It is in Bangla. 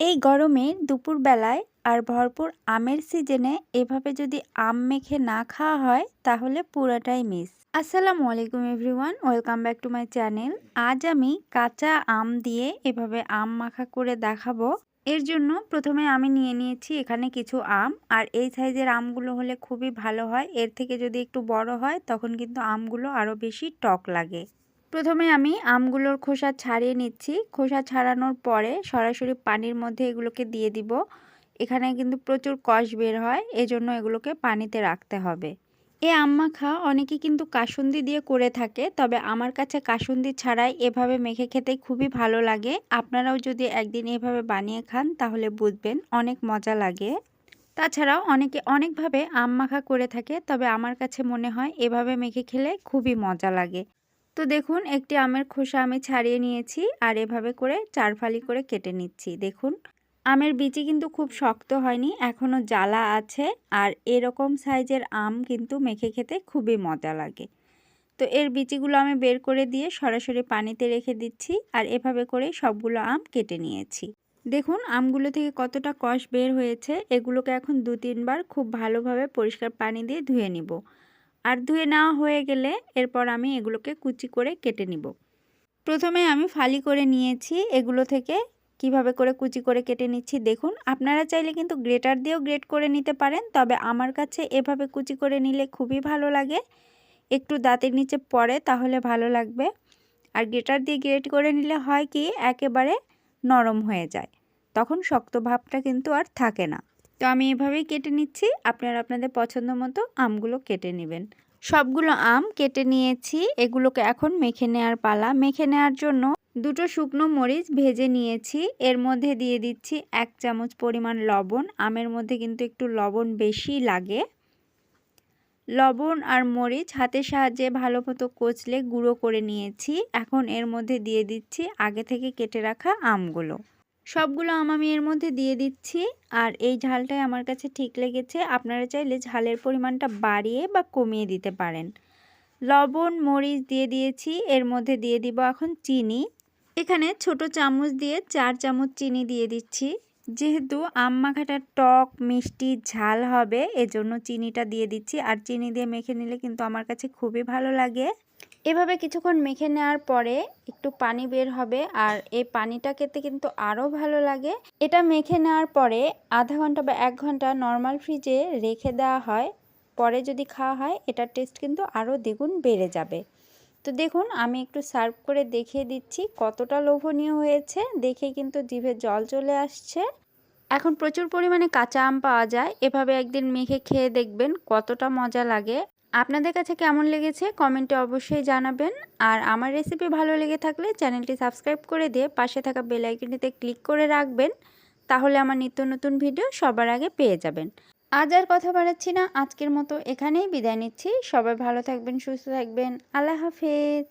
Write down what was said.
এই গরমে দুপুরবেলায় আর ভরপুর আমের সিজনে এভাবে যদি আম মেখে না খাওয়া হয়, তাহলে পুরাটাই মিস আসসালামু আলাইকুম everyone, welcome back to my channel. আজ আমি কাঁচা আম দিয়ে এভাবে আম মাখা করে দেখাবো। এর জন্য প্রথমে আমি নিয়ে নিয়েছি এখানে কিছু আম, আর এই সাইজের আমগুলো হলে খুবই ভালো হয়। এর থেকে যদি একটু বড় হয়, তখন কিন্তু আমগুলো আরও বেশি টক লাগে। প্রথমে আমি আমগুলোর খোসা ছাড়িয়ে নিচ্ছি। খোসা ছাড়ানোর পরে সরাসরি পানির মধ্যে এগুলোকে দিয়ে দিব। এখানে কিন্তু প্রচুর কষ বের হয়, এজন্য এগুলোকে পানিতে রাখতে হবে। এ মাখা অনেকে কিন্তু কাসুন্দি দিয়ে করে থাকে, তবে আমার কাছে কাসুন্দি ছাড়াই এভাবে মেখে খেতে খুবই ভালো লাগে। আপনারাও যদি একদিন এভাবে বানিয়ে খান, তাহলে বুঝবেন অনেক মজা লাগে। তাছাড়াও অনেকে অনেকভাবে আম মাখা করে থাকে, তবে আমার কাছে মনে হয় এভাবে মেখে খেলে খুবই মজা লাগে। তো দেখুন, একটি আমের খোসা আমি ছাড়িয়ে নিয়েছি আর এভাবে করে চার ফালি করে কেটে নিচ্ছি, দেখুন। আমের বিচি কিন্তু খুব শক্ত হয়নি এখনও জ্বালা আছে আর এরকম সাইজের আম কিন্তু মেখে খেতে খুবই মজা লাগে। তো এর বিচিগুলো আমি বের করে দিয়ে সরাসরি পানিতে রেখে দিচ্ছি আর এভাবে করে সবগুলো আম কেটে নিয়েছি। দেখুন, আমগুলো থেকে কতটা কষ বের হয়েছে, এগুলোকে এখন দু তিনবার খুব ভালোভাবে পরিষ্কার পানি দিয়ে ধুয়ে নিব। আর ধুয়ে নেওয়া হয়ে গেলে এরপর আমি এগুলোকে কুচি করে কেটে নিব। প্রথমে আমি ফালি করে নিয়েছি এগুলো থেকে। কীভাবে করে কুচি করে কেটে নিচ্ছি দেখুন। আপনারা চাইলে কিন্তু গ্রেটার দিয়েও গ্রেট করে নিতে পারেন, তবে আমার কাছে এভাবে কুচি করে নিলে খুবই ভালো লাগে। একটু দাঁতের নিচে পড়ে তাহলে ভালো লাগবে। আর গ্রেটার দিয়ে গ্রেট করে নিলে হয় কি? একেবারে নরম হয়ে যায়। তখন শক্ত ভাবটা কিন্তু আর থাকে না। তো আমি এভাবেই কেটে নিচ্ছি। আপনারা আপনাদের পছন্দ মতো আমগুলো কেটে নেবেন। সবগুলো আম কেটে নিয়েছি। এগুলোকে এখন মেখে নেওয়ার পালা। মেখে নেওয়ার জন্য দুটো শুকনো মরিচ ভেজে নিয়েছি। এর মধ্যে দিয়ে দিচ্ছি এক চামচ পরিমাণ লবণ। আমের মধ্যে কিন্তু একটু লবণ বেশি লাগে। লবণ আর মরিচ হাতের সাহায্যে ভালো মতো কচলে গুঁড়ো করে নিয়েছি। এখন এর মধ্যে দিয়ে দিচ্ছি আগে থেকে কেটে রাখা আমগুলো। সবগুলো আম এর মধ্যে দিয়ে দিচ্ছি। আর এই ঝালটাই আমার কাছে ঠিক লেগেছে। আপনারা চাইলে ঝালের পরিমাণটা বাড়িয়ে বা কমিয়ে দিতে পারেন। লবণ, মরিচ দিয়ে দিয়েছি। এর মধ্যে দিয়ে দিব এখন চিনি। এখানে ছোট চামচ দিয়ে চার চামচ চিনি দিয়ে দিচ্ছি। যেহেতু আম মাখাটা টক, মিষ্টি ঝাল হবে, এজন্য চিনিটা দিয়ে দিচ্ছি। আর চিনি দিয়ে মেখে নিলে কিন্তু আমার কাছে খুবই ভালো লাগে। এভাবে কিছুক্ষণ মেখে নেওয়ার পরে একটু পানি বের হবে আর এই পানিটা খেতে কিন্তু আরও ভালো লাগে। এটা মেখে নেওয়ার পরে আধা ঘণ্টা বা এক ঘণ্টা নর্মাল ফ্রিজে রেখে দেওয়া হয়। পরে যদি খাওয়া হয় এটার টেস্ট কিন্তু আরও দ্বিগুণ বেড়ে যাবে। তো দেখুন, আমি একটু সার্ভ করে দেখিয়ে দিচ্ছি কতটা লোভনীয় হয়েছে। দেখে কিন্তু জিভে জল চলে আসছে। এখন প্রচুর পরিমাণে কাঁচা আম পাওয়া যায়। এভাবে একদিন মেখে খেয়ে দেখবেন কতটা মজা লাগে। আপনাদের কাছে কেমন লেগেছে কমেন্টে অবশ্যই জানাবেন। আর আমার রেসিপি ভালো লেগে থাকলে চ্যানেলটি সাবস্ক্রাইব করে দিয়ে পাশে থাকা বেল আইকনটিতে ক্লিক করে রাখবেন, তাহলে আমার নিত্য নতুন ভিডিও সবার আগে পেয়ে যাবেন। আজ আর কথা বাড়াচ্ছি না, আজকের মতো এখানেই বিদায় নিচ্ছি। সবাই ভালো থাকবেন, সুস্থ থাকবেন। আল্লাহ হাফেজ।